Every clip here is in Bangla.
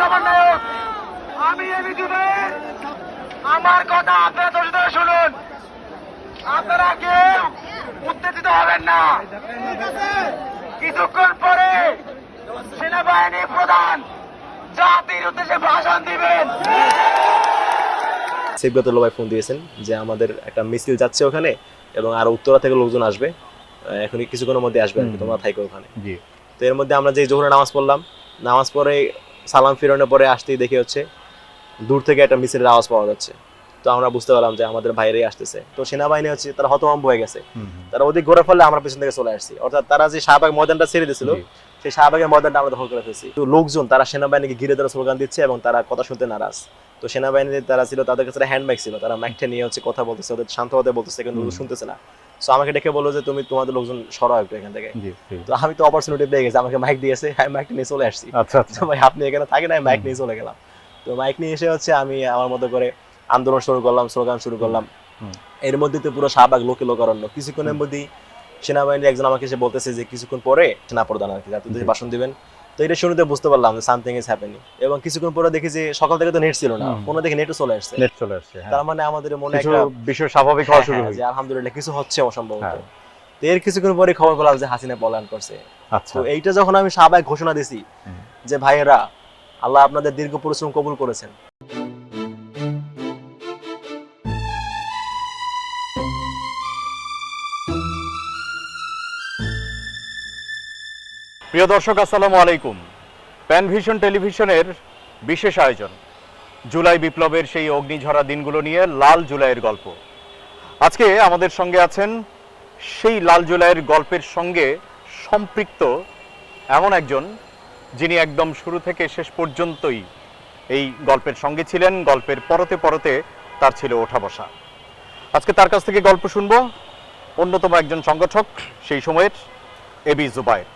সমন্বয়ক আমি জুবাইর আমার কথা আপনারা ধৈর্য ধরে শুনুন। আপনারা কেউ উত্তেজিত হবেন না। কিছুক্ষণ পরে সেনাবাহিনী প্রধান জাতির উদ্দেশ্যে ভাষণ দিবেন। ফোন দিয়েছেন যে আমাদের একটা মিছিল যাচ্ছে ওখানে এবং আরও উত্তরা থেকে লোকজন আসবে। এখনই কিছুক্ষণের মধ্যে আসবে তোমরা থাকো ওখানে। জি। তো এর মধ্যে আমরা যে জোহরের নামাজ পড়লাম নামাজ পড়ে সালাম ফিরানোর পরে আসতেই দেখে হচ্ছে দূর থেকে একটা মিছিলের আওয়াজ পাওয়া যাচ্ছে। তো আমরা বুঝতে পারলাম যে আমাদের বাইরেই আসতেছে। তো সেনাবাহিনী হচ্ছে তারা হতভম্ব হয়ে গেছে। তারা ওদিক ঘোরে ফেললে আমরা পেছন থেকে চলে আসছি। অর্থাৎ তারা যে শাহবাগ ময়দানটা ছেড়ে দিয়েছিল সেই শাহবাগের ময়দানটা আমরা দখল করে ফেলছি। তো লোকজন তারা সেনাবাহিনীকে ঘিরে তারা স্লোগান দিচ্ছে এবং তারা কথা শুনতে নারাজ। তো সেনাবাহিনী তারা ছিল তাদের কাছে হ্যান্ড মাইক ছিল। তারা মাইকটা নিয়ে হচ্ছে কথা বলতেছে ওদের শান্ত হতে বলতেছে কিন্তু শুনতেছে না। তো আমাকে ডেকে বলল যে তুমি তোমাদের লোকজন সরাও একটু এখান থেকে। তো আমি তো অপরচুনিটি পেয়ে গেছি আমাকে মাইক দিয়েছে আমি মাইক নিয়ে চলে আসছি। আচ্ছা আচ্ছা। ভাই আপনি এখানে থাকেন আমি মাইক নিয়ে চলে গেলাম। তো মাইক নিয়ে এসে হচ্ছে আমি আমার মতো করে আন্দোলন শুরু করলাম স্লোগান শুরু করলাম। এর মধ্যে তো পুরো শাহবাগ লোকে লোকারণ্য। কিছুক্ষণের মধ্যেই সেনাবাহিনীর একজন আমাকে এসে বলতেছে যে কিছুক্ষণ পরে সেনা প্রধান আর কি যাতে ভাষণ দিবেন। তো এটা শুনতে বুঝতে পারলাম যে সামথিং ইজ হ্যাপেনিং এবং কিছুক্ষণ পরে দেখি যে সকাল থেকে তো নেট ছিল না। ফোনে দেখে নেটও চলে আসছে। নেট চলে আসছে হ্যাঁ। তার মানে আমাদের মনে একটা বিষয় স্বাভাবিক হ্যাঁ, হওয়া শুরু হ্যাঁ, হয়েছে আলহামদুলিল্লাহ কিছু হচ্ছে অসম্ভবত। হ্যাঁ। তো এর কিছুক্ষণ পরে খবর পেলাম যে হাসিনা পলায়ন করছে। আচ্ছা। তো এইটা যখন আমি সাবায় ঘোষণা দিছি যে ভাইয়েরা আল্লাহ আপনাদের দীর্ঘ পরিশ্রম কবুল করেছেন। প্রিয় দর্শক, আসসালামু আলাইকুম। প্যানভিশন টেলিভিশনের বিশেষ আয়োজন, জুলাই বিপ্লবের সেই অগ্নিঝরা দিনগুলো নিয়ে লাল জুলাইয়ের গল্প। আজকে আমাদের সঙ্গে আছেন সেই লাল জুলাইয়ের গল্পের সঙ্গে সম্পৃক্ত এমন একজন যিনি একদম শুরু থেকে শেষ পর্যন্তই এই গল্পের সঙ্গে ছিলেন, গল্পের পরতে পরতে তার ছিল ওঠা বসা। আজকে তার কাছ থেকে গল্প শুনব। অন্যতম একজন সংগঠক সেই সময়ের এবি জুবাইর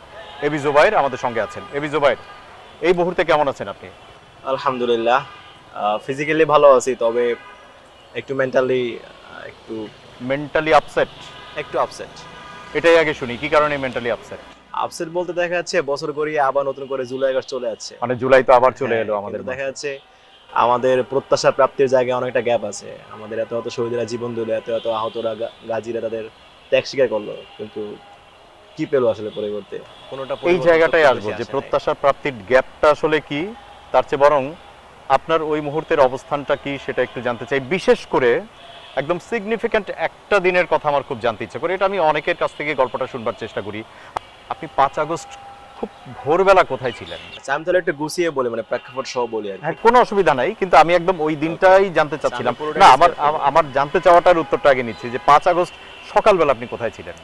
এবি জুবাইর আমাদের সঙ্গে আছেন। এবি জুবাইর এই মুহূর্তে কেমন আছেন আপনি? আলহামদুলিল্লাহ। ফিজিক্যালি ভালো আছি তবে একটু মেন্টালি একটু মেন্টালি আপসেট একটু আপসেট এটাই আগে শুনি কি কারণে মেন্টালি আপসেট আপসেট বলতে দেখা যাচ্ছে বছর গড়িয়ে আবার নতুন করে জুলাই আগস্ট চলে যাচ্ছে। মানে জুলাই তো আবার চলে হ্যাঁ, এলো আমাদের দেখা যাচ্ছে আমাদের প্রত্যাশা প্রাপ্তির জায়গায় অনেকটা গ্যাপ আছে। আমাদের এত এত শহীদরা জীবন দিল এত এত আহতরা গাজীরা তাদের ত্যাগ স্বীকার করল কিন্তু কি পেল আসলে পরিবর্তে? কোনোটা এই খুব আসব যে প্রত্যাশা প্রাপ্তির গ্যাপটা আসলে কি তার চেয়ে বরং আপনার ওই মুহূর্তের অবস্থানটা কি সেটা একটু জানতে চাই। বিশেষ করে একদম সিগনিফিক্যান্ট একটা দিনের কথা আমার খুব জানতে ইচ্ছে করে। এটা আমি অনেকের কাছ থেকে গল্পটা শুনবার চেষ্টা করি। আপনি পাঁচ আগস্ট খুব ভোরবেলা কোথায় ছিলেন? আচ্ছা, আমি তাহলে একটু গুছিয়ে বলি মানে প্রেক্ষাপট সহ বলি আর হ্যাঁ কোনো অসুবিধা নাই কিন্তু আমি একদম ওই দিনটাই জানতে চাচ্ছিলাম। না আমার আমার জানতে চাওয়াটার উত্তরটা আগে নিচ্ছি যে পাঁচ আগস্ট সকালবেলা আপনি কোথায় ছিলেন?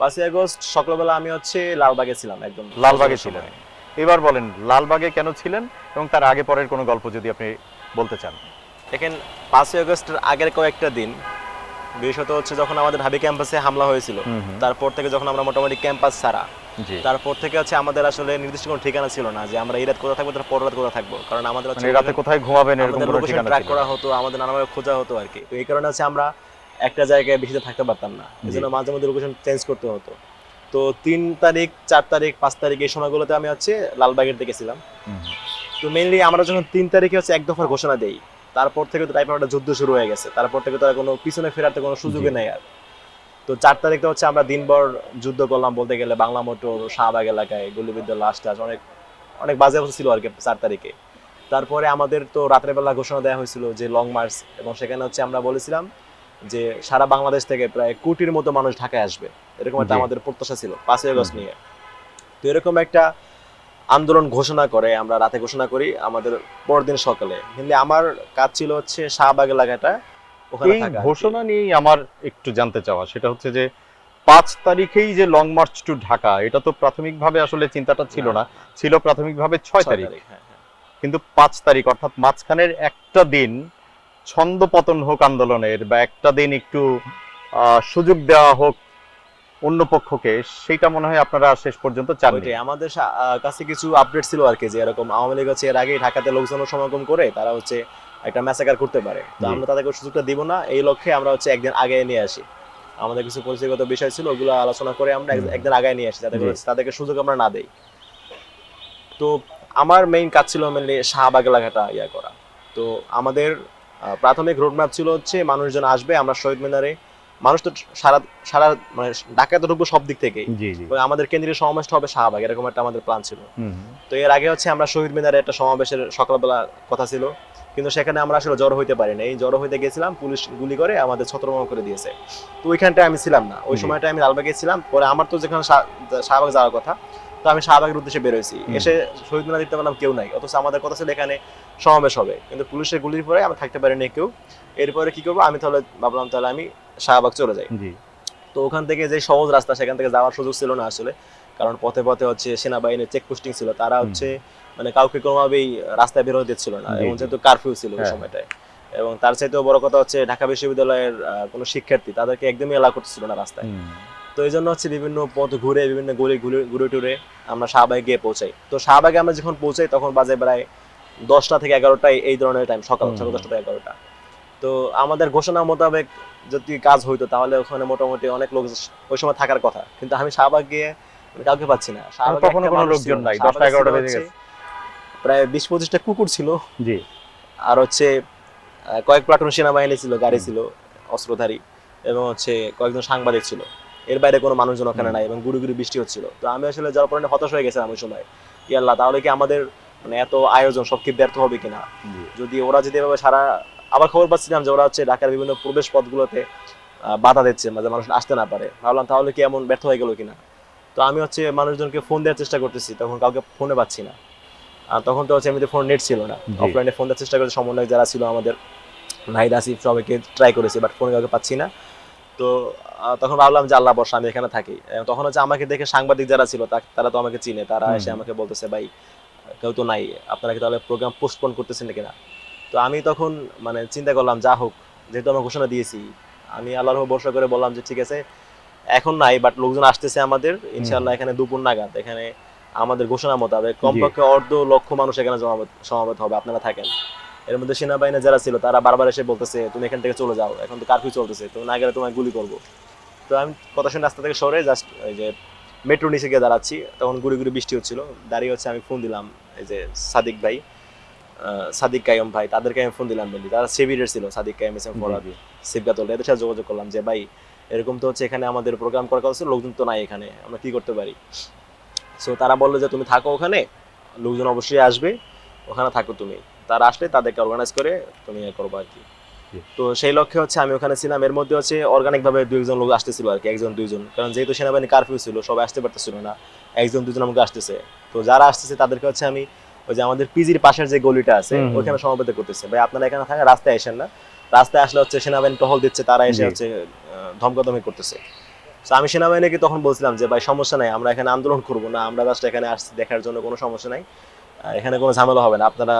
পাঁচই আগস্ট সকালবেলা আমি হচ্ছে লালবাগে ছিলাম একদম। লালবাগে ছিলেন। এবার বলেন লালবাগে কেন ছিলেন এবং তার আগে পরের কোনো গল্প যদি আপনি বলতে চান? দেখেন পাঁচই আগস্টের আগের কয়েকটা দিন বিশেষত হচ্ছে যখন আমাদের ঢাবি ক্যাম্পাসে হামলা হয়েছিল। তারপর থেকে যখন আমরা মোটামুটি ক্যাম্পাস ছাড়া তারপর থেকে হচ্ছে আমাদের আসলে নির্দিষ্ট কোনো ঠিকানা ছিল না যে আমরা এই রাত কোথায় থাকব তার পর রাত কোথায় থাকব। কারণ আমাদের হচ্ছে মানে রাতে কোথায় ঘুমাবেন এরকম কোনো ঠিকানা ট্র্যাক করা। হতো আমাদের নানাভাবে খোঁজা হতো আর কি। তো এই কারণে হচ্ছে আমরা একটা জায়গায় বেশি থাকতে পারতাম না। এই জন্য মাঝে মধ্যে লোকেশন চেঞ্জ করতে হতো। তো তিন তারিখ চার তারিখ পাঁচ তারিখ এই সময়গুলোতে আমি হচ্ছে লালবাগের দিকে ছিলাম। তো মেইনলি আমরা যখন তিন তারিখে হচ্ছে এক দফার ঘোষণা দেই তারপর থেকে তো টাইপের একটা যুদ্ধ শুরু হয়ে গেছে। তারপর থেকে তো আর কোনো পিছনে ফেরার তো কোনো সুযোগই নেই আর। তো চার তারিখে হচ্ছে আমরা দিনভর যুদ্ধ করলাম বলতে গেলে বাংলা মোটর শাহবাগ এলাকায় গুলিবিদ্য লাশ টাশ অনেক অনেক বাজে অবস্থা ছিল আর কি চার তারিখে। তারপরে আমাদের তো রাতের বেলা ঘোষণা দেওয়া হয়েছিল যে লং মার্চ এবং সেখানে হচ্ছে আমরা বলেছিলাম যে সারা বাংলাদেশ থেকে প্রায় কোটির মতো মানুষ ঢাকায় আসবে এরকম একটা আমাদের প্রত্যাশা ছিল পাঁচই আগস্ট নিয়ে। তো এরকম একটা আন্দোলন ঘোষণা করে আমরা রাতে ঘোষণা করি আমাদের পরদিন সকালে। কিন্তু আমার কাজ ছিল হচ্ছে শাহবাগ এলাকাটা ওখানে এই। ঘোষণা নিয়েই আমার একটু জানতে চাওয়া সেটা হচ্ছে যে পাঁচ তারিখেই যে লং মার্চ টু ঢাকা এটা তো প্রাথমিকভাবে আসলে চিন্তাটা ছিল না। ছিল প্রাথমিকভাবে ছয় ছয় তারিখ। তারিখ, হ্যাঁ, হ্যাঁ। কিন্তু পাঁচ তারিখ অর্থাৎ মাঝখানের একটা দিন ছন্দ পতন হোক আন্দোলনের বা একটা দিন একটু সুযোগ দেওয়া হোক অন্য পক্ষকে সেটা মনে হয় আপনারা শেষ পর্যন্ত চান আমাদের কাছে কিছু আপডেট ছিল আর কি যে এরকম আওয়ামী লীগ হচ্ছে এর আগে ঢাকাতে লোকজন সমাগম করে তারা হচ্ছে একটা ম্যাসাকার করতে পারে। তো আমরা তাদেরকে সুযোগটা দিব না এই লক্ষ্যে আমরা হচ্ছে একদিন আগে নিয়ে আসি। আমাদের কিছু পরিচয়গত বিষয় ছিল ওগুলো আলোচনা করে আমরা একদিন আগে নিয়ে আসি জি। তাদেরকে সুযোগ আমরা না দেই। তো আমার মেইন কাজ ছিল মেনলি শাহবাগ এলাকাটা ইয়া করা। তো আমাদের প্রাথমিক রোডম্যাপ ছিল হচ্ছে মানুষজন আসবে আমরা শহীদ মিনারে। মানুষ তো সারা সারা মানে ঢাকায় তো ঢুকবো সব দিক ওই আমাদের কেন্দ্রীয় সমাবেশটা হবে শাহবাগ এরকম একটা আমাদের প্ল্যান ছিল। তো এর আগে হচ্ছে আমরা শহীদ মিনারে একটা সমাবেশের সকালবেলা কথা ছিল। কিন্তু সেখানে আমরা আসলে জড়ো হইতে পারি না এই জড়ো হইতে গেছিলাম পুলিশ গুলি করে আমাদের ছত্রভঙ্গ করে দিয়েছে। তো ওইখানটায় আমি ছিলাম না। ওই সময়টা আমি লালবাগে ছিলাম। পরে আমার তো যেখানে শাহ- শাহবাগ যাওয়ার কথা আমি শাহবাগের উদ্দেশ্যে বেরোইছি হুম। এসে শহীদ মিনার দেখতে পেলাম কেউ নাই। অথচ আমাদের কথা ছিল এখানে সমাবেশ হবে। কিন্তু পুলিশের গুলির পরে আমি থাকতে পারিনি কেউ। এরপরে কি করব? আমি তাহলে ভাবলাম তাহলে আমি শাহবাগ চলে যাই। তো ওখান থেকে যে সহজ রাস্তা সেখান থেকে যাওয়ার সুযোগ ছিল না আসলে। কারণ পথে পথে হচ্ছে সেনাবাহিনীর চেক পোস্টিং ছিল। তারা হচ্ছে মানে কাউকে কোনোভাবেই রাস্তায় বের হতে দিচ্ছিল না। এবং যেহেতু কারফিউ ছিল ওই হ্যাঁ। সময়টায়। এবং তার চাইতেও বড় কথা হচ্ছে ঢাকা বিশ্ববিদ্যালয়ের কোনো শিক্ষার্থী তাদেরকে একদমই এলাও করতেছিল না রাস্তায়। তো এই জন্য হচ্ছে বিভিন্ন পথ ঘুরে বিভিন্ন গলি ঘুরে টুরে আমরা শাহবাগে গিয়ে পৌঁছাই। তো শাহবাগে আমরা যখন পৌঁছাই তখন বাজে প্রায় দশটা থেকে এগারোটায় এই ধরনের টাইম সকাল সকাল দশটা থেকে এগারোটা। তো আমাদের ঘোষণা মোতাবেক যদি কাজ হইতো তাহলে ওখানে মোটামুটি অনেক লোক ওই সময় থাকার কথা। কিন্তু আমি শাহবাগ গিয়ে কাউকে পাচ্ছি না। শাহবাগে কোনো লোকজন নাই, শাহবাগে 10টা 11টা ছিল বেজে গেছে। প্রায় বিশ পঁচিশটা কুকুর ছিল। জি। আর হচ্ছে কয়েক প্লাটুন সেনাবাহিনী ছিল গাড়ি ছিল অস্ত্রধারী এবং হচ্ছে কয়েকজন সাংবাদিক ছিল। এর বাইরে কোনো মানুষজন ওখানে নাই এবং গুড়ি গুড়ি বৃষ্টি হচ্ছিল। তো আমি আসলে যাওয়ার পরে হতাশ হয়ে গেছিলাম ওই সময়। ইয়াল্লাহ তাহলে কি আমাদের মানে এত আয়োজন সব কি ব্যর্থ হবে কিনা? যদি ওরা যদি এভাবে সারা আবার খবর পাচ্ছিলাম যে ওরা হচ্ছে ঢাকার বিভিন্ন প্রবেশ পথগুলোতে বাধা দিচ্ছে মাঝে মানুষ আসতে না পারে। ভাবলাম তাহলে কি এমন ব্যর্থ হয়ে গেল কিনা? তো আমি হচ্ছে মানুষজনকে ফোন দেওয়ার চেষ্টা করতেছি তখন কাউকে ফোনে পাচ্ছি না। আর তখন তো হচ্ছে এমনিতে ফোন নেট ছিল না। অফলাইনে ফোন দেওয়ার চেষ্টা করেছি সমন্বয়ক যারা ছিল আমাদের নাহিদ আসিফ সবাইকে ট্রাই করেছি বাট ফোনে কাউকে পাচ্ছি না। তো তখন ভাবলাম যে আল্লাহ বর্ষা আমি এখানে থাকি। তখন হচ্ছে আমাকে দেখে সাংবাদিক যারা ছিল তারা তো আমাকে চিনে। তারা এসে আমাকে বলতেছে ভাই কেউ তো নাই। আপনারা কি তাহলে প্রোগ্রাম পোস্টপোন করতেছেন নাকি না তো আমি তখন মানে চিন্তা করলাম যা হোক যেহেতু আমরা ঘোষণা দিয়েছি আমি আল্লাহর ভরসা করে বললাম যে ঠিক আছে এখন নাই বাট লোকজন আসতেছে আমাদের। ইনশাল্লাহ এখানে দুপুর নাগাদ। এখানে আমাদের ঘোষণা মোতাবেক কমপক্ষে অর্ধ লক্ষ মানুষ এখানে সমাবেত হবে। আপনারা থাকেন। এর মধ্যে সেনাবাহিনী যারা ছিল তারা বারবার এসে বলতেছে তুমি এখান থেকে চলে যাও এখন তো কারফিউ চলতেছে তো না গেলে তোমায় গুলি করব। তো আমি কথা শুনে রাস্তা থেকে সরে জাস্ট এই যে মেট্রো নিচে গিয়ে দাঁড়াচ্ছি। তখন গুড়ি গুড়ি বৃষ্টি হচ্ছিল। দাঁড়িয়ে হচ্ছে আমি ফোন দিলাম এই যে সাদিক ভাই সাদিক কাইম ভাই তাদেরকে আমি ফোন দিলাম বলি। তারা সেভিরের ছিল সাদিক কাইম এস এম ফরাদ সিবগাতল এদের সাথে যোগাযোগ করলাম যে ভাই এরকম তো হচ্ছে এখানে আমাদের প্রোগ্রাম করার কথা ছিল লোকজন তো নাই এখানে আমরা কি করতে পারি? সো তারা বলল যে তুমি থাকো ওখানে লোকজন অবশ্যই আসবে ওখানে থাকো তুমি। তারা আসলে তাদেরকে অর্গানাইজ করে তুমি ইয়ে করব আর কি তো সেই লক্ষ্যে হচ্ছে আমি ওখানে ছিলাম। এর মধ্যে হচ্ছে অর্গানিক ভাবে দুই একজন লোক আসতেছিল আর কি একজন দুইজন। কারণ যেহেতু সেনাবাহিনী কারফিউ ছিল সবাই আসতে পারতেছিল না একজন দুজন আমাকে আসতেছে। তো যারা আসতেছে তাদেরকে হচ্ছে আমি ওই যে আমাদের পিজির পাশের যে গলিটা আছে। ওখানে সমাবেত করতেছে। ভাই আপনারা এখানে থাকেন রাস্তায় আসেন না। রাস্তায় আসলে হচ্ছে সেনাবাহিনী টহল দিচ্ছে তারা এসে হচ্ছে আহ, ধমকাধমকি করতেছে। তো আমি সেনাবাহিনীকে তখন বলছিলাম যে ভাই সমস্যা নাই আমরা এখানে আন্দোলন করব না আমরা জাস্ট এখানে আসছি দেখার জন্য কোনো সমস্যা নাই। এখানে কোনো ঝামেলা হবে না। আপনারা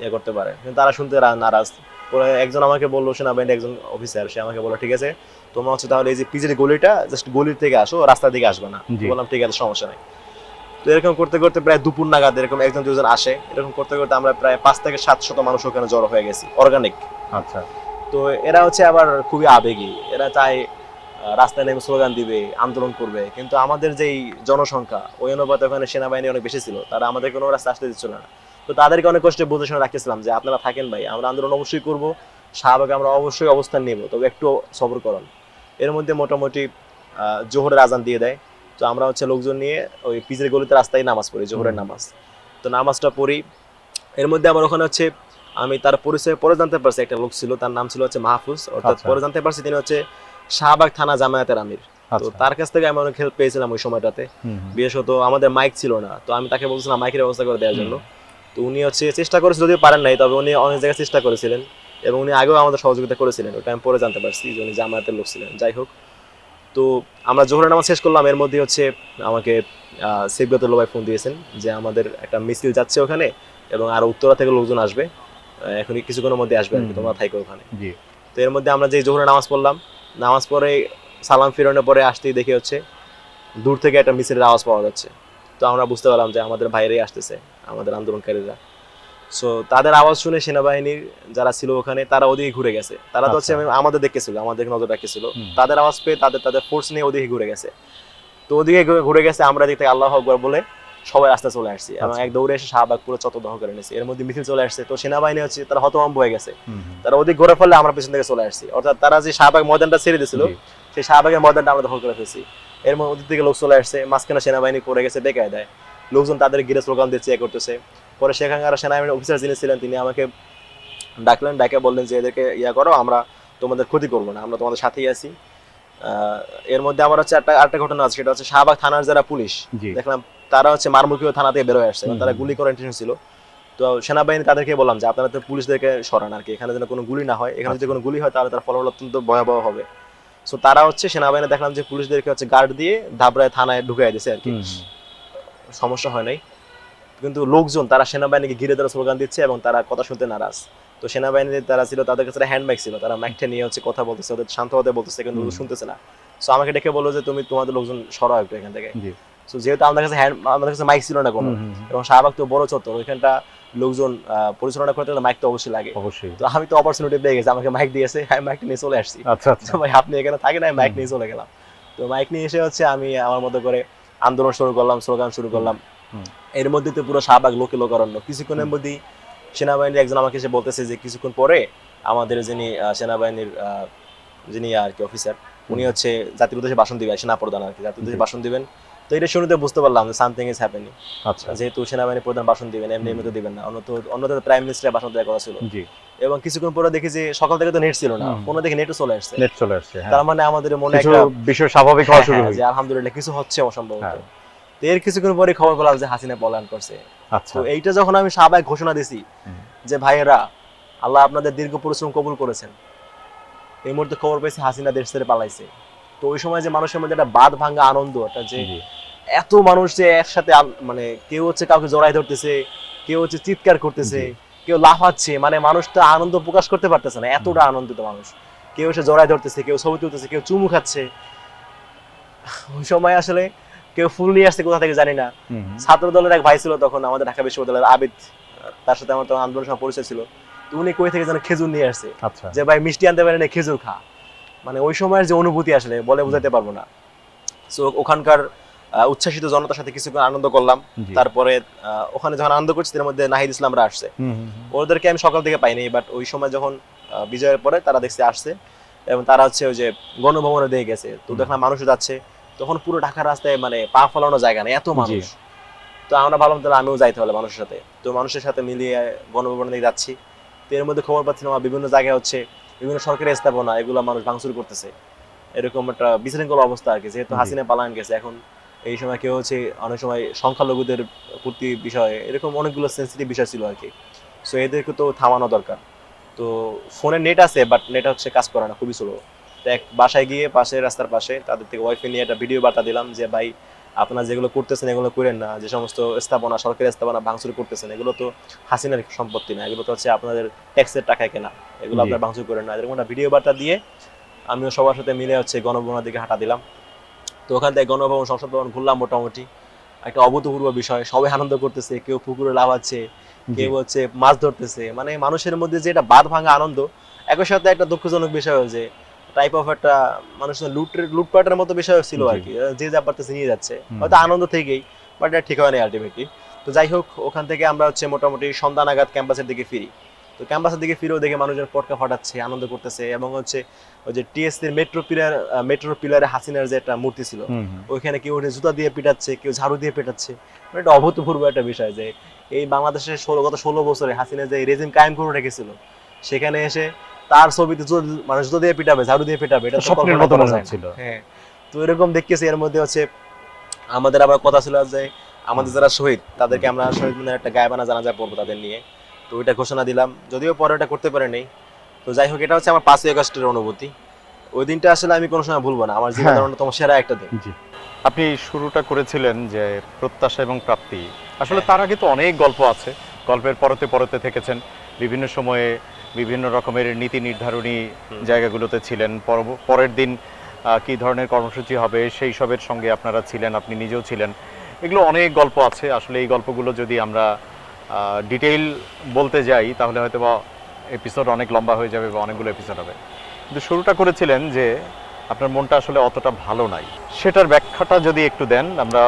ইয়ে করতে পারেন কিন্তু তারা শুনতে নারাজ। পরে একজন আমাকে বলল সেনাবাহিনীর একজন অফিসার সে আমাকে বলল ঠিক আছে তোমরা হচ্ছে তাহলে এই যে পিজের গলিটা জাস্ট গলির থেকে আসো রাস্তা দিকে আসবে না। বললাম ঠিক আছে সমস্যা নাই। তো এরকম করতে করতে প্রায় দুপুর নাগাদ এরকম একজন দুজন আসে। এরকম করতে করতে আমরা প্রায় পাঁচ থেকে সাতশত মানুষ ওখানে জড়ো হয়ে গেছি অর্গানিক আচ্ছা। তো এরা হচ্ছে আবার খুবই আবেগী। এরা চায় রাস্তায় নেমে স্লোগান দিবে আন্দোলন করবে। কিন্তু আমাদের যেই জনসংখ্যা ওই অনুপাতে ওখানে সেনাবাহিনী অনেক বেশি ছিল। তারা আমাদের কোনো রাস্তা আসতে দিচ্ছিল না। তো তাদেরকে অনেক কষ্টে বুঝে শুনে রাখতেছিলাম যে আপনারা থাকেন ভাই আমরা আন্দোলন অবশ্যই করব শাহবাগে আমরা অবশ্যই অবস্থান নেব তবে একটু সবর করুন। এর মধ্যে মোটামুটি জোহরের আজান দিয়ে দেয়। তো আমরা হচ্ছে লোকজন নিয়ে ওই পিজের গলিতে রাস্তায় নামাজ পড়ি জোহরের নামাজ। তো নামাজটা পড়ি। এর মধ্যে আবার ওখানে হচ্ছে আমি তার পরিচয় পরে জানতে পারছি একটা লোক ছিল তার নাম ছিল হচ্ছে মাহফুজ। অর্থাৎ আচ্ছা। পরে জানতে পারছি তিনি হচ্ছে শাহবাগ থানা জামায়াতের আমির। তো আচ্ছা। তার কাছ থেকে আমি অনেক হেল্প পেয়েছিলাম ওই সময়টাতে। বিশেষত আমাদের মাইক ছিল না। তো আমি তাকে বলছিলাম মাইকের ব্যবস্থা করে দেওয়ার জন্য। তো উনি হচ্ছে চেষ্টা করেছিল যদিও পারেন নাই তবে উনি অনেক জায়গায় চেষ্টা করেছিলেন এবং উনি আগেও আমাদের সহযোগিতা করেছিলেন ওটা আমি পরে জানতে পারছি যে উনি জামায়াতের লোক ছিলেন। যাই হোক তো আমরা জোহরের নামাজ শেষ করলাম এর মধ্যে হচ্ছে আমাকে সেফগতুল্লা ভাই ফোন দিয়েছেন যে আমাদের একটা মিছিল যাচ্ছে ওখানে এবং আরও উত্তরা থেকে লোকজন আসবে। এখন কিছুক্ষণের মধ্যে আসবে আর কি, তোমরা থাইকো ওখানে। তো এর মধ্যে আমরা যে জোহরের নামাজ পড়লাম নামাজ পড়ে সালাম ফিরানোর পরে আসতেই দেখে হচ্ছে দূর থেকে একটা মিছিলের আওয়াজ পাওয়া যাচ্ছে। তো আমরা বুঝতে পারলাম যে আমাদের বাইরেই আসতেছে আমাদের আন্দোলনকারীরা। সো তাদের আওয়াজ শুনে সেনাবাহিনীর যারা ছিল ওখানে তারা ওদিকে ঘুরে গেছে। তারা তো হচ্ছে আচ্ছা। আমাদের দেখেছিল আমাদের নজর রাখেছিল তাদের আওয়াজ পেয়ে তাদের তাদের ফোর্স নিয়ে ওদিকে ঘুরে গেছে। তো ওদিকে ঘুরে- গেছে আমরা থেকে আল্লাহ আকবর বলে সবাই রাস্তায় চলে আসছি। এবং আচ্ছা। এক দৌড়ে এসে শাহবাগ পুরো দখল করে নিয়েছে। এর মধ্যে মিছিল চলে আসছে। তো সেনাবাহিনী হচ্ছে তারা হতভম্ব হয়ে গেছে। তারা ওদিক ঘুরে ফেললে আমরা পিছন থেকে চলে আসছি। অর্থাৎ তারা যে শাহবাগ ময়দানটা ছেড়ে দিয়েছিল সেই শাহবাগের ময়দানটা আমরা দখল করে ফেলছি। এর মধ্যে থেকে লোক চলে আসছে মাঝখানে সেনাবাহিনী পড়ে গেছে বেকায় দেয় লোকজন তাদের ঘিরে স্লোগান দিচ্ছে এ করতেছে। পরে সেখানকার সেনাবাহিনীর অফিসার যিনি ছিলেন তিনি আমাকে ডাকলেন ডাকে বললেন যে এদেরকে ইয়া করো আমরা তোমাদের ক্ষতি করব না আমরা তোমাদের সাথেই আছি। এর মধ্যে আমার হচ্ছে একটা আরেকটা ঘটনা আছে সেটা হচ্ছে শাহবাগ থানার যারা পুলিশ দেখলাম তারা হচ্ছে মারমুখীয় থানা থেকে বেরোয় আসছে তারা গুলি করার ইন্টেনশন ছিল। তো সেনাবাহিনী তাদেরকে বললাম যে আপনারা তো পুলিশদেরকে সরান আর কি এখানে যেন কোনো গুলি না হয় এখানে যদি কোনো গুলি হয় তাহলে তার ফলাফল অত্যন্ত ভয়াবহ হবে। সো তারা হচ্ছে সেনাবাহিনী দেখলাম যে পুলিশদেরকে হচ্ছে গার্ড দিয়ে ধাবরায় থানায় ঢুকাই দিছে আর কি। সমস্যা হয় নাই। কিন্তু লোকজন তারা সেনাবাহিনীকে ঘিরে তারা স্লোগান দিচ্ছে এবং তারা কথা শুনতে নারাজ। তো সেনাবাহিনীর তারা ছিল তাদের কাছে হ্যান্ড মাইক ছিল। তারা মাইকটা নিয়ে হচ্ছে কথা বলতেছে ওদের শান্ত হতে বলতেছে কিন্তু শুনতেছে না। সো আমাকে ডেকে বলল যে তুমি তোমাদের লোকজন সরাও একটু এখান থেকে। সো যেহেতু আমাদের কাছে হ্যান্ড আমাদের কাছে মাইক ছিল না কোনো। এবং শাহবাগ তো বড় চত্বর ওইখানটা লোকজন পরিচালনা করতে গেলে মাইক তো অবশ্যই লাগে। অবশ্যই। তো আমি তো অপরচুনিটি পেয়ে গেছি আমাকে মাইক দিয়েছে আমি মাইক নিয়ে চলে আসছি। আচ্ছা আচ্ছা। ভাই আপনি এখানে থাকেন আমি মাইক নিয়ে চলে গেলাম। তো মাইক নিয়ে এসে হচ্ছে আমি আমার মতো করে আন্দোলন শুরু করলাম স্লোগান শুরু করলাম। এর মধ্যে তো পুরো শাহবাগ লোকে লোকারণ্য। কিছুক্ষণের মধ্যেই সেনাবাহিনীর একজন আমাকে এসে বলতেছে যে কিছুক্ষণ পরে আমাদের যিনি সেনাবাহিনীর আহ, যিনি আর কি অফিসার উনি হচ্ছে জাতির উদ্দেশ্যে ভাষণ দিবেন সেনা প্রধান আর কি। জাতির উদ্দেশ্যে ভাষণ দিবেন। তো এটা শুনতে বুঝতে পারলাম যে সামথিং ইজ হ্যাপেনিং আচ্ছা। যেহেতু সেনাবাহিনী প্রধান ভাষণ দিবেন এমনি এমনি তো দিবেন না। অন্য তো অন্য তো প্রাইম মিনিস্টারের ভাষণ দেওয়ার কথা ছিল। জি। এবং কিছুক্ষণ পরে দেখি যে সকাল থেকে তো নেট ছিল না। দেখে নেটও চলে আসছে। নেট চলে আসছে হ্যাঁ। তার মানে আমাদের মনে একটা বিষয় স্বাভাবিক হওয়া শুরু হ্যাঁ, হয়েছে। আলহামদুলিল্লাহ কিছু হচ্ছে অসম্ভব। হ্যাঁ। তো এর কিছুক্ষণ পরে খবর পেলাম যে হাসিনা পলায়ন করছে। আচ্ছা। তো এইটা যখন আমি সাবাই ঘোষণা দিছি। যে ভাইয়েরা আল্লাহ আপনাদের দীর্ঘ পরিশ্রম কবুল করেছেন। এই মুহূর্তে খবর পেয়েছি হাসিনা দেশ ছেড়ে পালাইছে। তো ওই সময় যে মানুষের মধ্যে একটা বাদ ভাঙ্গা আনন্দ একটা যে এত মানুষ যে একসাথে মানে কেউ হচ্ছে কাউকে জড়াই ধরতেছে কেউ হচ্ছে চিৎকার করতেছে কেউ লাফাচ্ছে মানে মানুষটা আনন্দ প্রকাশ করতে পারতেছে না এতটা আনন্দিত মানুষ। কেউ এসে জড়াই ধরতেছে কেউ ছবি তুলতেছে কেউ চুমু খাচ্ছে। ওই সময় আসলে কেউ ফুল নিয়ে আসছে কোথা থেকে জানি না। ছাত্র দলের এক ভাই ছিল তখন আমাদের ঢাকা বিশ্ববিদ্যালয়ের আবিদ তার সাথে আমার তখন আন্দোলনের সময় পরিচয় ছিল। তো উনি কই থেকে যেন খেজুর নিয়ে আসছে। আচ্ছা। যে ভাই মিষ্টি আনতে পারেন খেজুর খা। মানে ওই সময়ের যে অনুভূতি আসলে বলে বোঝাতে পারব না। সো ওখানকার উচ্ছ্বাসিত জনতার সাথে কিছুক্ষণ আনন্দ করলাম। তারপরে ওখানে যখন আনন্দ করছি তার মধ্যে নাহিদ ইসলামরা আসছে। ওদেরকে আমি সকাল থেকে পাইনি বাট ওই সময় যখন বিজয়ের পরে তারা দেখছে আসছে এবং তারা হচ্ছে ওই যে গণভবনে দিয়ে গেছে। তো দেখলাম মানুষ যাচ্ছে। তখন পুরো ঢাকার রাস্তায় মানে পা ফলানো জায়গা নেই এত মানুষ। তো আমরা ভাবলাম তাহলে আমিও যাইতে হলে মানুষের সাথে। তো মানুষের সাথে মিলিয়ে গণভবনে যাচ্ছি। তো এর মধ্যে খবর পাচ্ছিলাম বিভিন্ন জায়গায় হচ্ছে বিভিন্ন সরকারি স্থাপনা এগুলো মানুষ ভাঙচুর করতেছে। এরকম একটা বিশৃঙ্খল অবস্থা আর কি যেহেতু হাসিনা পালায়ন গেছে এখন এই সময় কেউ হচ্ছে অনেক সময় সংখ্যালঘুদের প্রতি বিষয়ে এরকম অনেকগুলো সেন্সিটিভ বিষয় ছিল আর কি। সো এদেরকে তো থামানো দরকার। তো ফোনে নেট আছে বাট নেট হচ্ছে কাজ করে না খুবই স্লো তো এক বাসায় গিয়ে পাশে রাস্তার পাশে তাদের থেকে ওয়াইফাই নিয়ে একটা ভিডিও বার্তা দিলাম যে ভাই আপনারা যেগুলো করতেছেন এগুলো করেন না। যে সমস্ত স্থাপনা সরকারি স্থাপনা ভাঙচুর করতেছেন এগুলো তো হাসিনার সম্পত্তি না। এগুলো তো হচ্ছে আপনাদের ট্যাক্সের টাকায় কেনা। এগুলো। আপনারা ভাঙচুর করেন না। এরকম একটা ভিডিও বার্তা দিয়ে আমিও সবার সাথে মিলে হচ্ছে গণভবনের দিকে হাঁটা দিলাম। তো ওখান থেকে গণভবন সংসদ ভবন ঘুরলাম মোটামুটি। একটা অভূতপূর্ব বিষয়। সবাই আনন্দ করতেছে কেউ পুকুরে লাভাচ্ছে কেউ হচ্ছে মাছ ধরতেছে। মানে মানুষের মধ্যে যে একটা বাদ ভাঙা আনন্দ একই সাথে একটা দুঃখজনক বিষয় যে টাইপ অফ একটা মানুষের লুটের লুটপাটের মতো বিষয় ছিল আর কি যে যা পারতেছে নিয়ে যাচ্ছে। হয়তো আনন্দ থেকেই বাট এটা ঠিক হয়নি আলটিমেটলি তো যাই হোক ওখান থেকে আমরা হচ্ছে মোটামুটি সন্ধ্যা নাগাদ ক্যাম্পাসের দিকে ফিরি। তো ক্যাম্পাসের দিকে ফিরেও দেখে মানুষজন পটকা ফাটাচ্ছে আনন্দ করতেছে এবং হচ্ছে ওই যে টিএসসির মেট্রো পিলার মেট্রো পিলারে হাসিনার যে একটা মূর্তি ছিল। ওইখানে কেউ উঠে জুতা দিয়ে পিটাচ্ছে কেউ ঝাড়ু দিয়ে পেটাচ্ছে। মানে একটা অভূতপূর্ব একটা বিষয় যে এই বাংলাদেশের ষোলো গত ষোলো বছরে হাসিনা যে রেজিম কায়েম করে রেখেছিল সেখানে এসে তার ছবিতে জু- মানে জুতো দিয়ে পিটাবে ঝাড়ু দিয়ে পিটাবে এটা স্বপ্নের মতো মনে হচ্ছিল। হ্যাঁ। তো এরকম দেখতেছি এর মধ্যে হচ্ছে আমাদের আবার কথা ছিল যে আমাদের যারা শহীদ তাদেরকে আমরা শহীদ মিনার একটা গায়েবানা জানাজা পড়ব তাদের নিয়ে। তো ওইটা ঘোষণা দিলাম যদিও পরে ওটা করতে পারে নেই। তো যাই হোক এটা হচ্ছে আমার পাঁচই আগস্টের অনুভূতি। ওই দিনটা আসলে আমি কোনো সময় ভুলবো না আমার জীবনের হ্যাঁ। অন্যতম সেরা একটা দিন। জি। আপনি শুরুটা করেছিলেন যে প্রত্যাশা এবং প্রাপ্তি। আসলে হ্যাঁ। তার আগে তো অনেক গল্প আছে গল্পের পরতে পরতে থেকেছেন বিভিন্ন সময়ে বিভিন্ন রকমের নীতি নির্ধারণী জায়গাগুলোতে ছিলেন। পরের দিন কি ধরনের কর্মসূচি হবে সেই সবের সঙ্গে আপনারা ছিলেন, আপনি নিজেও ছিলেন। এগুলো অনেক গল্প আছে, আসলে এই গল্পগুলো যদি আমরা ডিটেইল বলতে যাই, তাহলে হয়তো বা এপিসোড অনেক লম্বা হয়ে যাবে বা অনেকগুলো এপিসোড হবে। কিন্তু শুরুটা করেছিলেন যে, আপনার মনটা আসলে অতটা ভালো নাই। সেটার ব্যাখ্যাটা যদি একটু দেন, আমরা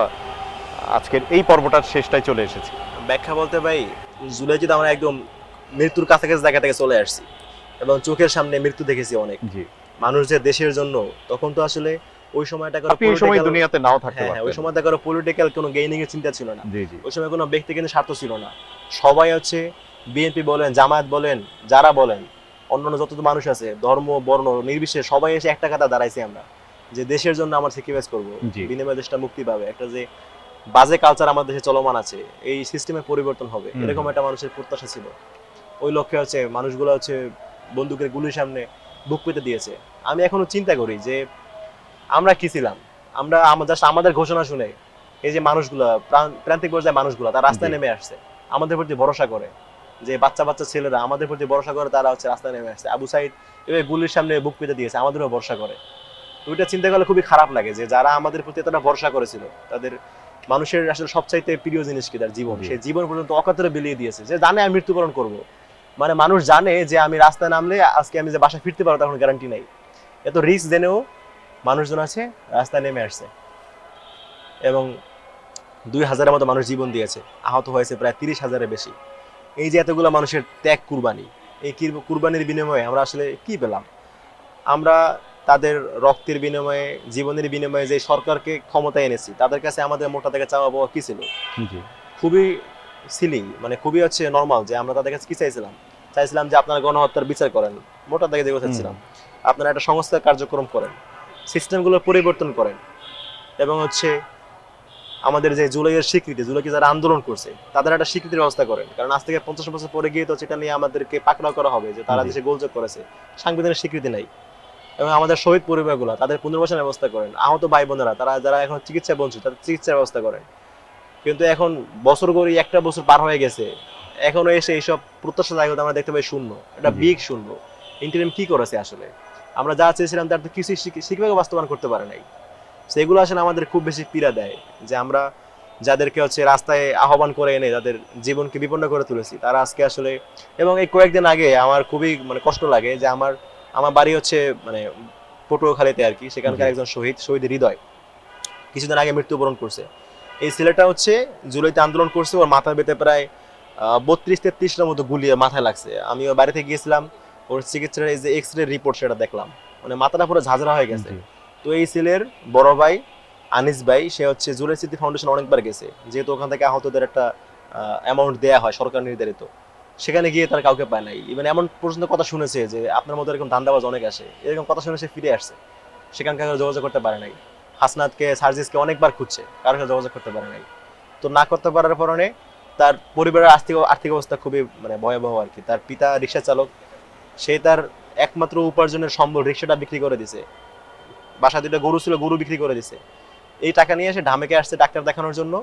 আজকের এই পর্বটার শেষটায় চলে এসেছি। ব্যাখ্যা বলতে ভাই, জুলাই যদি আমরা একদম মৃত্যুর কাছাকাছি জায়গা থেকে চলে আসছি। এবং চোখের সামনে মৃত্যু দেখেছি অনেক। মানুষ যে দেশের জন্য তখন তো আসলে ওই সময়টা কোনো আপনি সময় দুনিয়াতে নাও থাকতে হ্যাঁ হ্যাঁ ওই সময়টা কোনো পলিটিক্যাল কোনো গেইনিং এর চিন্তা ছিল না। ওই সময় কোনো ব্যক্তি কিন্তু স্বার্থ ছিল না। সবাই হচ্ছে বিএনপি বলেন জামায়াত বলেন যারা বলেন অন্যান্য যত মানুষ আছে ধর্ম বর্ণ নির্বিশেষে সবাই এসে একটা কথা দাঁড়াইছি আমরা যে দেশের জন্য আমরা স্যাক্রিফাইস করব জি। বিনিময়ে দেশটা মুক্তি পাবে। একটা যে বাজে কালচার আমাদের দেশে চলমান আছে এই সিস্টেমের পরিবর্তন হবে এরকম একটা মানুষের প্রত্যাশা ছিল। ওই লক্ষ্যে হচ্ছে মানুষগুলো হচ্ছে বন্দুকের গুলির সামনে বুক পেতে দিয়েছে। আমি এখনও চিন্তা করি যে আমরা কি ছিলাম? আমরা জাস্ট আমাদের ঘোষণা শুনে এই যে মানুষগুলা প্রান- প্রান্তিক পর্যায়ে মানুষগুলা তারা রাস্তায় নেমে আসছে। আমাদের প্রতি ভরসা করে যে বাচ্চা বাচ্চা ছেলেরা আমাদের প্রতি ভরসা করে তারা হচ্ছে রাস্তায় নেমে আসছে। আবু সাইদ এভাবে গুলির সামনে বুক পেতে দিয়েছে আমাদেরও ভরসা করে। তো ওইটা চিন্তা করলে খুবই খারাপ লাগে যে যারা আমাদের প্রতি এতটা ভরসা করেছিল তাদের মানুষের আসলে সবচাইতে প্রিয় জিনিস কি? তার জীবন। সেই জীবন পর্যন্ত অকাতরে বিলিয়ে দিয়েছে। যে জানে আমি মৃত্যুবরণ করব। মানে মানুষ জানে যে আমি রাস্তায় নামলে আজকে আমি যে বাসা ফিরতে পারব তখন গ্যারান্টি নাই। এত রিস্ক জেনেও মানুষজন আছে রাস্তায় নেমে আসছে। এবং দুই হাজারের মতো মানুষ জীবন দিয়েছে আহত হয়েছে প্রায় তিরিশ হাজারের বেশি। এই যে এতগুলো মানুষের ত্যাগ কুরবানি এই কুরবানির বিনিময়ে আমরা আসলে কি পেলাম? আমরা তাদের রক্তের বিনিময়ে জীবনের বিনিময়ে যে সরকারকে ক্ষমতায় এনেছি তাদের কাছে আমাদের মোটা থেকে চাওয়া পাওয়া কি ছিল? খুবই সিলি মানে খুবই হচ্ছে নর্মাল যে আমরা তাদের কাছে কি চাইছিলাম? চাইছিলাম যে আপনারা গণহত্যার বিচার করেন। মোটা থেকে যেগুলো চাইছিলাম আপনারা একটা সংস্কার কার্যক্রম করেন। সিস্টেমগুলো পরিবর্তন করেন। এবং হচ্ছে আমাদের যে জুলাইয়ের স্বীকৃতি জুলাইকে যারা আন্দোলন করছে তাদের একটা স্বীকৃতির ব্যবস্থা করেন। কারণ আজ থেকে পঞ্চাশ বছর পরে গিয়ে তো সেটা নিয়ে আমাদেরকে পাকড়াও করা হবে যে তারা দেশে গোলযোগ করেছে সাংবিধানিক স্বীকৃতি নাই। এবং আমাদের শহীদ পরিবারগুলো তাদের পুনর্বাসনের ব্যবস্থা করেন। আহত ভাই বোনেরা তারা যারা এখন চিকিৎসা বঞ্চিত তাদের চিকিৎসার ব্যবস্থা করেন। কিন্তু এখন বছর গড়ি একটা বছর পার হয়ে গেছে। এখনও এসে এইসব প্রত্যাশা জায়গা আমরা দেখতে পাই শূন্য। এটা। বিগ শূন্য। ইন্টারিম কি করেছে আসলে? আমরা যা চেয়েছিলাম তার তো কিছুই শিখ- ঠিকভাবে বাস্তবায়ন করতে পারে নাই। সেগুলো আসলে আমাদের খুব বেশি পীড়া দেয় যে আমরা যাদেরকে হচ্ছে রাস্তায় আহ্বান করে এনে তাদের জীবনকে বিপন্ন করে তুলেছি তারা আজকে আসলে এবং এই কয়েকদিন আগে আমার খুবই মানে কষ্ট লাগে যে আমার আমার বাড়ি হচ্ছে মানে পটুয়াখালীতে আর কি সেখানকার একজন শহীদ শহীদ হৃদয়। কিছুদিন আগে মৃত্যুবরণ করছে। এই ছেলেটা হচ্ছে জুলাইতে আন্দোলন করছে ওর মাথা বেতে প্রায় বত্রিশ তেত্রিশটার মতো গুলিয়ে মাথায় লাগছে। আমি বাড়িতে গিয়েছিলাম ওর চিকিৎসার এই যে এক্স রে রিপোর্ট সেটা দেখলাম। মানে মাথাটা পুরো ঝাঁঝরা হয়ে গেছে। তো এই ছেলের বড় ভাই আনিস ভাই সে হচ্ছে জুলাই স্মৃতি ফাউন্ডেশন অনেকবার গেছে। যেহেতু ওখান থেকে আহতদের একটা অ্যামাউন্ট দেয়া হয় সরকার নির্ধারিত। সেখানে গিয়ে তার কাউকে পায় নাই। ইভেন এমন পর্যন্ত কথা শুনেছে যে আপনার মতো এরকম ধান্দাবাজ অনেক আসে। এরকম কথা শুনে সে ফিরে আসছে। সেখানকার কারও যোগাযোগ করতে পারে নাই। হাসনাতকে সার্জিসকে অনেকবার খুঁজছে কারোর সাথে যোগাযোগ করতে পারে নাই। তো না করতে পারার কারণে তার পরিবারের আর্থিক আর্থিক অবস্থা খুবই মানে ভয়াবহ আর কি। তার পিতা রিক্সা চালক, সে তার একমাত্র উপার্জনের সম্বল রিক্সাটা বিক্রি করে দিছে। বাসা দুটো গরু ছিল, গরু বিক্রি করে দিছে। এই টাকা নিয়ে এসে ঢামেকে আসছে ডাক্তার দেখানোর জন্য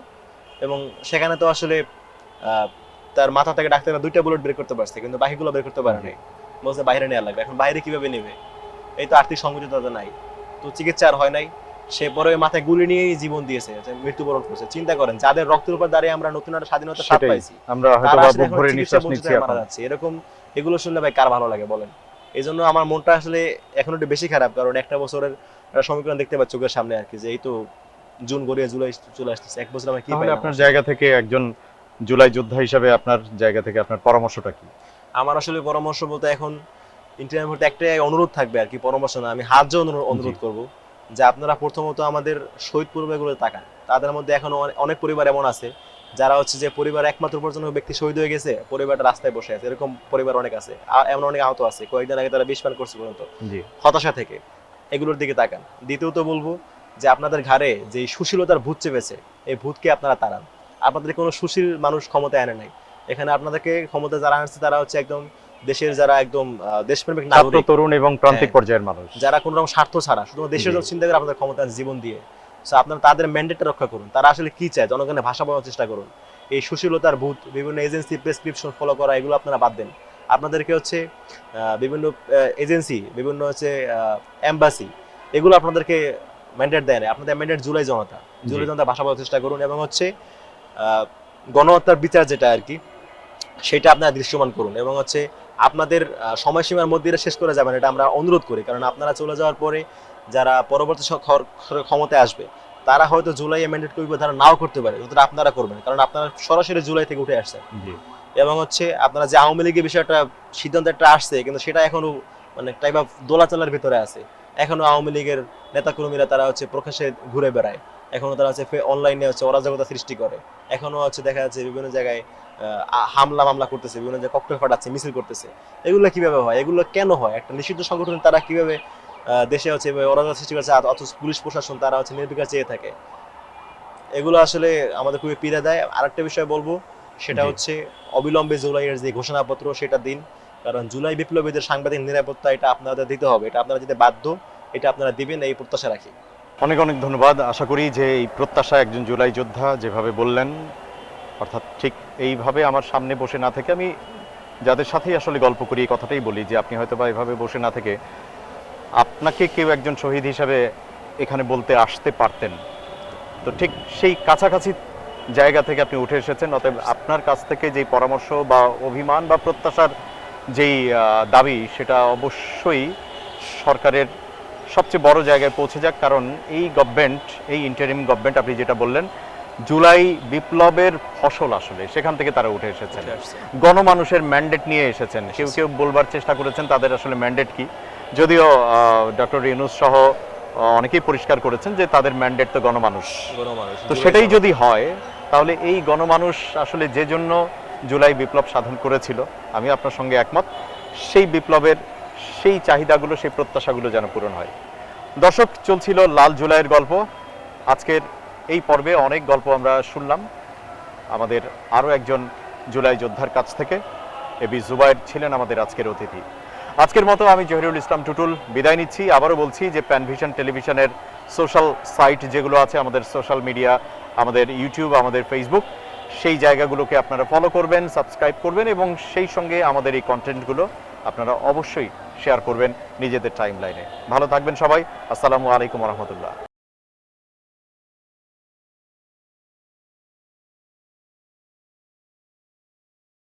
এবং সেখানে তো আসলে তার মাথা থেকে ডাক্তাররা দুইটা বুলেট বের করতে পারছে, কিন্তু বাকিগুলো বের করতে পারে নাই। বলছে বাইরে নেওয়া লাগবে, এখন বাইরে কীভাবে নেবে? এই তো আর্থিক তাদের নাই। তো চিকিৎসা আর হয় নাই। সে পরে মাথায় গুলি নিয়ে জীবন দিয়েছে মৃত্যুবরণ করছে। চিন্তা করেন যাদের রক্তের উপর দাঁড়িয়ে আমরা নতুন একটা স্বাধীনতা স্বাদ পাইছি আমরা হয়তো তারা বা আসলে বুক এখন ভরে নিঃশ্বাস নিচ্ছি মারা যাচ্ছে এরকম এগুলো শুনলে ভাই কার ভালো লাগে বলেন? এই জন্য আমার মনটা আসলে এখন একটু বেশি খারাপ কারণ একটা বছরের একটা সমীকরণ দেখতে পাচ্ছি চোখের সামনে আর কি যে এই তো জুন গড়িয়ে জুলাই চলে আসতেছে এক বছর আমরা কি আপনার জায়গা থেকে একজন জুলাই যোদ্ধা হিসাবে আপনার জায়গা থেকে আপনার পরামর্শটা কি? আমার আসলে পরামর্শ বলতে এখন ইন্টারনেট একটাই অনুরোধ থাকবে আর কি পরামর্শ না আমি হাত অনুরোধ করব। যে আপনারা প্রথমত আমাদের শহীদ পরিবারগুলো তাকান। তাদের মধ্যে এখনও অনেক পরিবার এমন আছে যারা হচ্ছে যে পরিবার একমাত্র পর্যন্ত ব্যক্তি শহীদ হয়ে গেছে পরিবারটা রাস্তায় বসে আছে। এরকম পরিবার অনেক আছে। এমন অনেক আহত আছে। কয়েকদিন আগে তারা বিষ পান করছে পর্যন্ত হতাশা থেকে। এগুলোর দিকে তাকান। দ্বিতীয়ত বলব যে আপনাদের ঘাড়ে যে সুশীলতার ভূত চেপেছে এই ভূতকে আপনারা তাড়ান। আপনাদের কোনো সুশীল মানুষ ক্ষমতায় আনে নাই। এখানে আপনাদেরকে ক্ষমতা যারা আনছে তারা হচ্ছে একদম দেশের যারা একদম দেশপ্রেমিক ছাত্র নাগরিক তরুণ এবং প্রান্তিক হ্যাঁ। পর্যায়ের মানুষ। যারা কোনো রকম স্বার্থ ছাড়া শুধু দেশের জন্য চিন্তা করে আপনাদের ক্ষমতা জীবন দিয়ে। So আপনারা তাদের ম্যান্ডেটটা রক্ষা করুন। তারা আসলে কি চায়? জনগণের ভাষা বলার চেষ্টা করুন। এই সুশীলতার ভূত বিভিন্ন এজেন্সি প্রেসক্রিপশন ফলো করা এগুলো আপনারা বাদ দেন। আপনাদেরকে হচ্ছে আহ, বিভিন্ন এজেন্সি বিভিন্ন হচ্ছে এম্বাসি এগুলো আপনাদেরকে ম্যান্ডেট দেয় না। আপনাদের ম্যান্ডেট জুলাই জনতা। জুলাই জনতা ভাষা বলার চেষ্টা করুন এবং হচ্ছে গণহত্যার বিচার যেটা আর কি সেটা আপনারা দৃশ্যমান করুন এবং হচ্ছে আপনাদের সময়সীমার মধ্যে এটা শেষ করে যাবেন এটা আমরা অনুরোধ করি। কারণ আপনারা চলে যাওয়ার পরে যারা পরবর্তী ক্ষমতায় আসবে তারা হয়তো জুলাই ম্যান্ডেট করবে তারা নাও করতে পারে কিন্তু আপনারা করবেন। কারণ আপনারা সরাসরি জুলাই থেকে উঠে আসছেন। এবং হচ্ছে আপনারা যে আওয়ামী লীগের বিষয়টা সিদ্ধান্ত একটা আসছে কিন্তু সেটা এখনও মানে টাইপ অফ দোলাচলার ভিতরে আছে। এখনও আওয়ামী লীগের নেতাকর্মীরা তারা হচ্ছে প্রকাশ্যে ঘুরে বেড়ায়। এখনও তারা হচ্ছে অনলাইনে হচ্ছে অরাজকতা সৃষ্টি করে। এখনও হচ্ছে দেখা যাচ্ছে বিভিন্ন জায়গায় হামলা মামলা করতেছে বিভিন্ন জায়গায় ককটেল ফাটাচ্ছে মিছিল করতেছে। এগুলো কীভাবে হয়? এগুলো কেন হয়? একটা নিষিদ্ধ সংগঠন তারা কীভাবে দেশে হচ্ছে এভাবে সৃষ্টি করছে অথচ পুলিশ প্রশাসন তারা হচ্ছে নির্বিকার চেয়ে থাকে? এগুলো আসলে আমাদের খুবই পীড়া দেয়। আরেকটা বিষয় বলব সেটা হচ্ছে অবিলম্বে জুলাইয়ের যে ঘোষণাপত্র সেটা দিন। কারণ জুলাই বিপ্লবীদের সাংবাদিক নিরাপত্তা এটা আপনাদের দিতে হবে। এটা আপনারা যদি বাধ্য এটা আপনারা দিবেন এই প্রত্যাশা রাখি। অনেক অনেক ধন্যবাদ। আশা করি যে এই প্রত্যাশা একজন জুলাই যোদ্ধা যেভাবে বললেন, অর্থাৎ ঠিক এইভাবে আমার সামনে বসে না থেকে আমি যাদের সাথেই আসলে গল্প করি, এই কথাটাই বলি যে আপনি হয়তো বা এভাবে বসে না থেকে আপনাকে কেউ একজন শহীদ হিসাবে এখানে বলতে আসতে পারতেন। তো ঠিক সেই কাছাকাছি জায়গা থেকে আপনি উঠে এসেছেন, অতএব আপনার কাছ থেকে যেই পরামর্শ বা অভিমান বা প্রত্যাশার যেই দাবি সেটা অবশ্যই সরকারের সবচেয়ে বড় জায়গায় পৌঁছে যাক কারণ এই গভর্নমেন্ট এই ইন্টারিম গভর্নমেন্ট আপনি যেটা বললেন জুলাই বিপ্লবের ফসল আসলে সেখান থেকে তারা উঠে এসেছেন। গণমানুষের ম্যান্ডেট নিয়ে এসেছেন। কেউ কেউ বলবার চেষ্টা করেছেন তাদের আসলে ম্যান্ডেট কি? যদিও ডক্টর ইউনুস সহ অনেকেই পরিষ্কার করেছেন যে তাদের ম্যান্ডেট তো গণমানুষ। গণমানুষ তো সেটাই যদি হয় তাহলে এই গণমানুষ আসলে যে জন্য জুলাই বিপ্লব সাধন করেছিল আমি আপনার সঙ্গে একমত সেই বিপ্লবের সেই চাহিদাগুলো, সেই প্রত্যাশাগুলো যেন পূরণ হয়। দর্শক, চলছিল লাল জুলাইয়ের গল্প। আজকের এই পর্বে অনেক গল্প আমরা শুনলাম। আমাদের আরও একজন জুলাই যোদ্ধার কাছ থেকে। এবি জুবাইর ছিলেন আমাদের আজকের অতিথি। আজকের মতো আমি জহিরুল ইসলাম টুটুল বিদায় নিচ্ছি। আবারও বলছি যে প্যানভিশন টেলিভিশনের সোশ্যাল সাইট যেগুলো আছে, আমাদের সোশ্যাল মিডিয়া, আমাদের ইউটিউব, আমাদের ফেসবুক, সেই জায়গাগুলোকে আপনারা ফলো করবেন, সাবস্ক্রাইব করবেন এবং সেই সঙ্গে আমাদের এই কন্টেন্টগুলো আপনারা অবশ্যই শেয়ার করবেন নিজেদের টাইম লাইনে ভালো থাকবেন সবাই। আসসালামু আলাইকুম রহমতুল্লাহ।